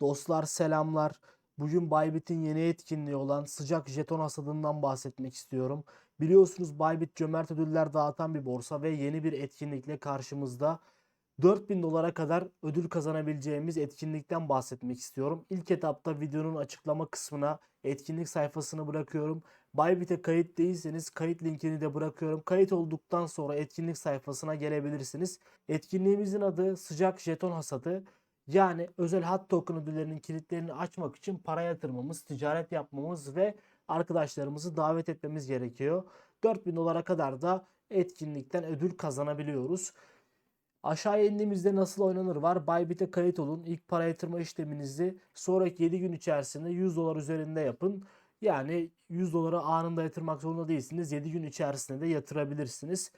Dostlar selamlar. Bugün Bybit'in yeni etkinliği olan sıcak jeton hasadından bahsetmek istiyorum. Biliyorsunuz Bybit cömert ödüller dağıtan bir borsa ve yeni bir etkinlikle karşımızda. 4000 dolara kadar ödül kazanabileceğimiz etkinlikten bahsetmek istiyorum. İlk etapta videonun açıklama kısmına etkinlik sayfasını bırakıyorum. Bybit'e kayıt değilseniz kayıt linkini de bırakıyorum. Kayıt olduktan sonra etkinlik sayfasına gelebilirsiniz. Etkinliğimizin adı sıcak jeton hasadı. Yani özel hat token ödüllerinin kilitlerini açmak için para yatırmamız, ticaret yapmamız ve arkadaşlarımızı davet etmemiz gerekiyor. 4000 dolara kadar da etkinlikten ödül kazanabiliyoruz. Aşağıya indiğimizde nasıl oynanır var. Bybit'e kayıt olun. İlk para yatırma işleminizi sonraki 7 gün içerisinde 100 dolar üzerinde yapın. Yani 100 doları anında yatırmak zorunda değilsiniz. 7 gün içerisinde de yatırabilirsiniz.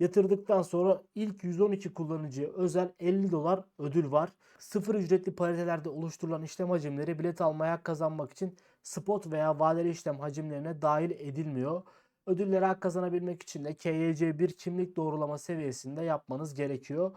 Yatırdıktan sonra ilk 112 kullanıcıya özel 50 dolar ödül var. Sıfır ücretli paritelerde oluşturulan işlem hacimleri bilet almaya kazanmak için spot veya vadeli işlem hacimlerine dahil edilmiyor. Ödüllere hak kazanabilmek için de KYC1 kimlik doğrulama seviyesinde yapmanız gerekiyor.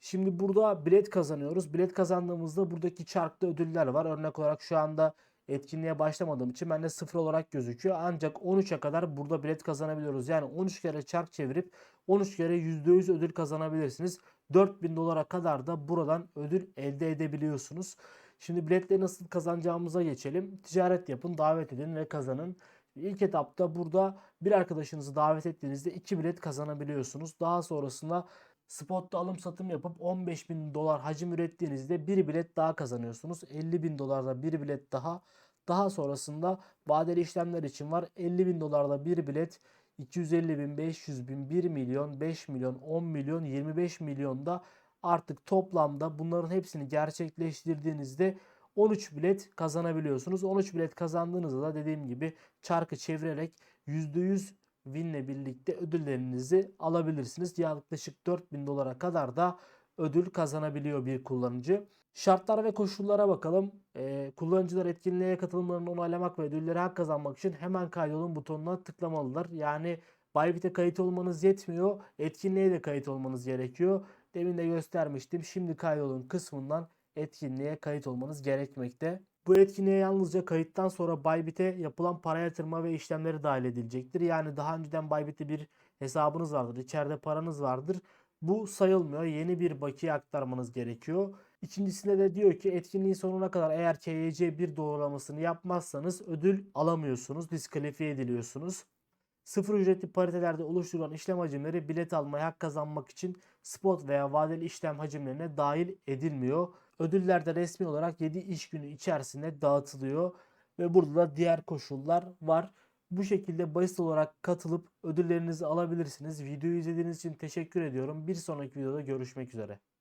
Şimdi burada bilet kazanıyoruz. Bilet kazandığımızda buradaki çarklı ödüller var. Örnek olarak şu anda etkinliğe başlamadığım için bende sıfır olarak gözüküyor. Ancak 13'e kadar burada bilet kazanabiliyoruz. Yani 13 kere çark çevirip 13 kere %100 ödül kazanabilirsiniz. 4000 dolara kadar da buradan ödül elde edebiliyorsunuz. Şimdi biletleri nasıl kazanacağımıza geçelim. Ticaret yapın, davet edin ve kazanın. İlk etapta burada bir arkadaşınızı davet ettiğinizde 2 bilet kazanabiliyorsunuz. Daha sonrasında spotta alım satım yapıp 15 bin dolar hacim ürettiğinizde bir bilet daha kazanıyorsunuz. 50 bin dolarda bir bilet daha. Daha sonrasında vadeli işlemler için var. 50 bin dolarda bir bilet 250 bin, 500 bin, 1 milyon, 5 milyon, 10 milyon, 25 milyonda artık toplamda bunların hepsini gerçekleştirdiğinizde 13 bilet kazanabiliyorsunuz. 13 bilet kazandığınızda da dediğim gibi çarkı çevirerek %100 winle birlikte ödüllerinizi alabilirsiniz. Yaklaşık 4000 dolara kadar da ödül kazanabiliyor bir kullanıcı. Şartlar ve koşullara bakalım. Ee, kullanıcılar etkinliğe katılımlarını onaylamak ve ödülleri hak kazanmak için hemen kaydolun butonuna tıklamalılar. Yani Bybit'e kayıt olmanız yetmiyor. Etkinliğe de kayıt olmanız gerekiyor. Demin de göstermiştim. Şimdi kaydolun kısmından etkinliğe kayıt olmanız gerekmekte. Bu etkinliğe yalnızca kayıttan sonra Bybit'e yapılan para yatırma ve işlemleri dahil edilecektir. Yani daha önceden Bybit'te bir hesabınız vardır, içeride paranız vardır. Bu sayılmıyor. Yeni bir bakiye aktarmanız gerekiyor. İkincisinde de diyor ki etkinliğin sonuna kadar eğer KYC bir doğrulamasını yapmazsanız ödül alamıyorsunuz, diskalifiye ediliyorsunuz. Sıfır ücretli paritelerde oluşturulan işlem hacimleri bilet almaya hak kazanmak için spot veya vadeli işlem hacimlerine dahil edilmiyor. Ödüller de resmi olarak 7 iş günü içerisinde dağıtılıyor ve burada da diğer koşullar var. Bu şekilde basit olarak katılıp ödüllerinizi alabilirsiniz. Videoyu izlediğiniz için teşekkür ediyorum. Bir sonraki videoda görüşmek üzere.